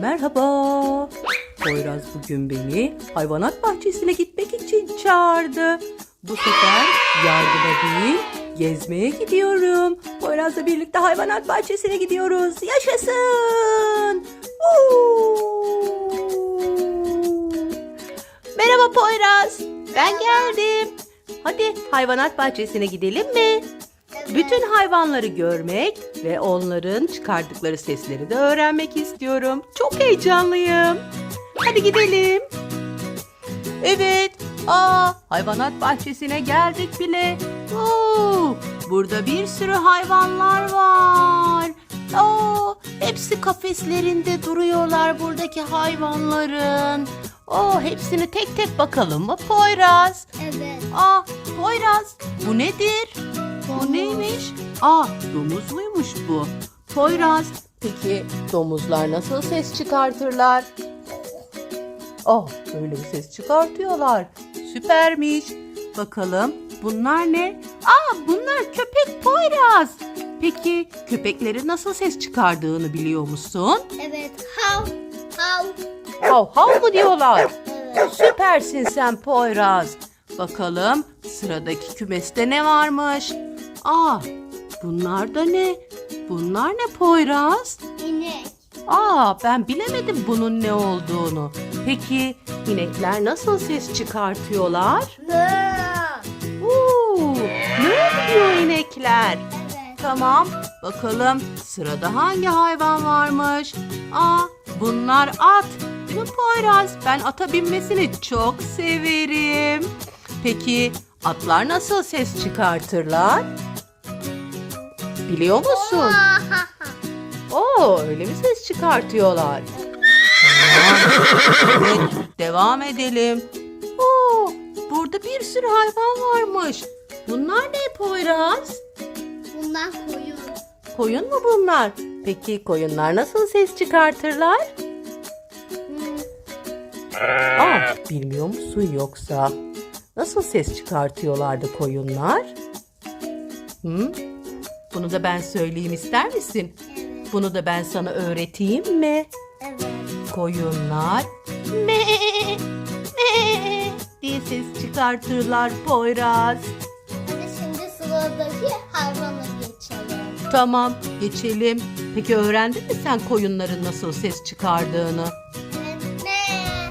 Merhaba. Poyraz bugün beni hayvanat bahçesine gitmek için çağırdı. Bu sefer yardıma değil, gezmeye gidiyorum. Poyraz'la birlikte hayvanat bahçesine gidiyoruz. Yaşasın! Uuu! Merhaba Poyraz. Ben geldim. Hadi hayvanat bahçesine gidelim mi? Bütün hayvanları görmek ve onların çıkardıkları sesleri de öğrenmek istiyorum. Çok heyecanlıyım. Hadi gidelim. Evet. Aa, hayvanat bahçesine geldik bile. Oo, burada bir sürü hayvanlar var. Oo, hepsi kafeslerinde duruyorlar buradaki hayvanların. Oo, hepsini tek tek bakalım mı Poyraz? Evet. Aa, Poyraz bu nedir? Bu neymiş? Aa, domuz muymuş bu? Poyraz, peki domuzlar nasıl ses çıkartırlar? Oh, böyle bir ses çıkartıyorlar. Süpermiş. Bakalım bunlar ne? Aa, bunlar köpek Poyraz. Peki köpeklerin nasıl ses çıkardığını biliyor musun? Evet. Hav. Hav. Hav hav mı diyorlar? Evet. Süpersin sen Poyraz. Bakalım sıradaki kümeste ne varmış? Aa, bunlar da ne? Bunlar ne Poyraz? İnek. Aa, ben bilemedim bunun ne olduğunu. Peki inekler nasıl ses çıkartıyorlar? Oo, ne diyor inekler? Evet. Tamam, bakalım sırada hangi hayvan varmış? Aa, bunlar at. Değil mi Poyraz? Ben ata binmesini çok severim. Peki atlar nasıl ses çıkartırlar? Biliyor musun? Oo, öyle mi ses çıkartıyorlar? Tamam. Evet, devam edelim. Oo, burada bir sürü hayvan varmış. Bunlar ne Poyraz? Bundan koyun. Koyun mu bunlar? Peki koyunlar nasıl ses çıkartırlar? Hmm. Aa, bilmiyor musun yoksa? Nasıl ses çıkartıyorlardı koyunlar? Hı? Bunu da ben söyleyeyim ister misin? Bunu da ben sana öğreteyim mi? Evet. Koyunlar me me diye ses çıkartırlar Poyraz. Hadi şimdi sıradaki hayvana geçelim. Tamam, geçelim. Peki öğrendin mi sen koyunların nasıl ses çıkardığını? Ne?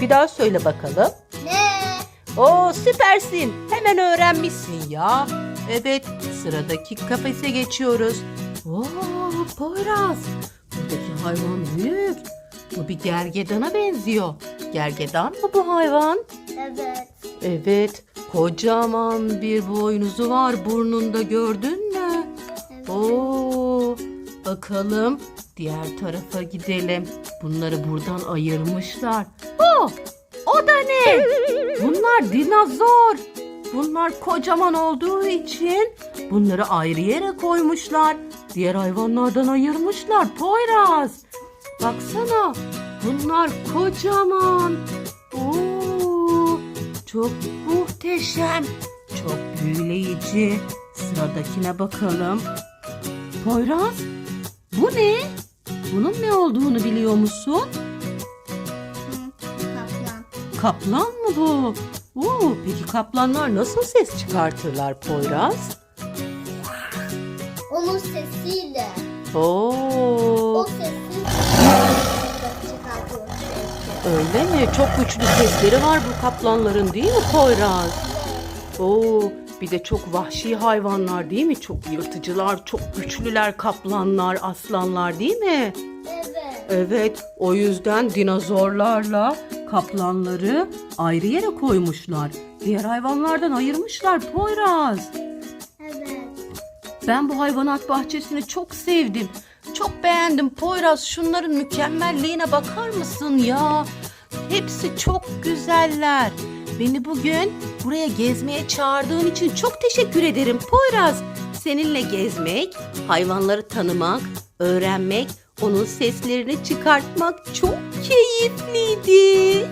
Bir daha söyle bakalım. Ne? Oo süpersin. Hemen öğrenmişsin ya. Evet sıradaki kafese geçiyoruz. Oo Poyraz. Buradaki hayvan büyük. Bu bir gergedana benziyor. Gergedan mı bu hayvan? Evet. Evet. Kocaman bir boynuzu var burnunda gördün mü? Evet. Oo, bakalım diğer tarafa gidelim. Bunları buradan ayırmışlar. Oh, o da ne? Bunlar dinozor. Bunlar kocaman olduğu için bunları ayrı yere koymuşlar. Diğer hayvanlardan ayırmışlar. Poyraz. Baksana. Bunlar kocaman. Oo, çok muhteşem. Çok büyüleyici. Sıradakine bakalım. Poyraz, bu ne? Bunun ne olduğunu biliyor musun? Kaplan. Kaplan mı bu? Oo, peki kaplanlar nasıl ses çıkartırlar Poyraz? Onun sesiyle. O Oo, sesi çıkartıyor. öyle mi? Çok güçlü sesleri var bu kaplanların değil mi Poyraz? Oo, bir de çok vahşi hayvanlar değil mi? Çok yırtıcılar, çok güçlüler kaplanlar, aslanlar değil mi? Evet. Evet, o yüzden dinozorlarla kaplanları ayrı yere koymuşlar. Diğer hayvanlardan ayırmışlar Poyraz. Evet. Ben bu hayvanat bahçesini çok sevdim. Çok beğendim Poyraz. Şunların mükemmelliğine bakar mısın ya? Hepsi çok güzeller. Beni bugün buraya gezmeye çağırdığın için çok teşekkür ederim Poyraz. Seninle gezmek, hayvanları tanımak, öğrenmek, onun seslerini çıkartmak çok keyifliydi.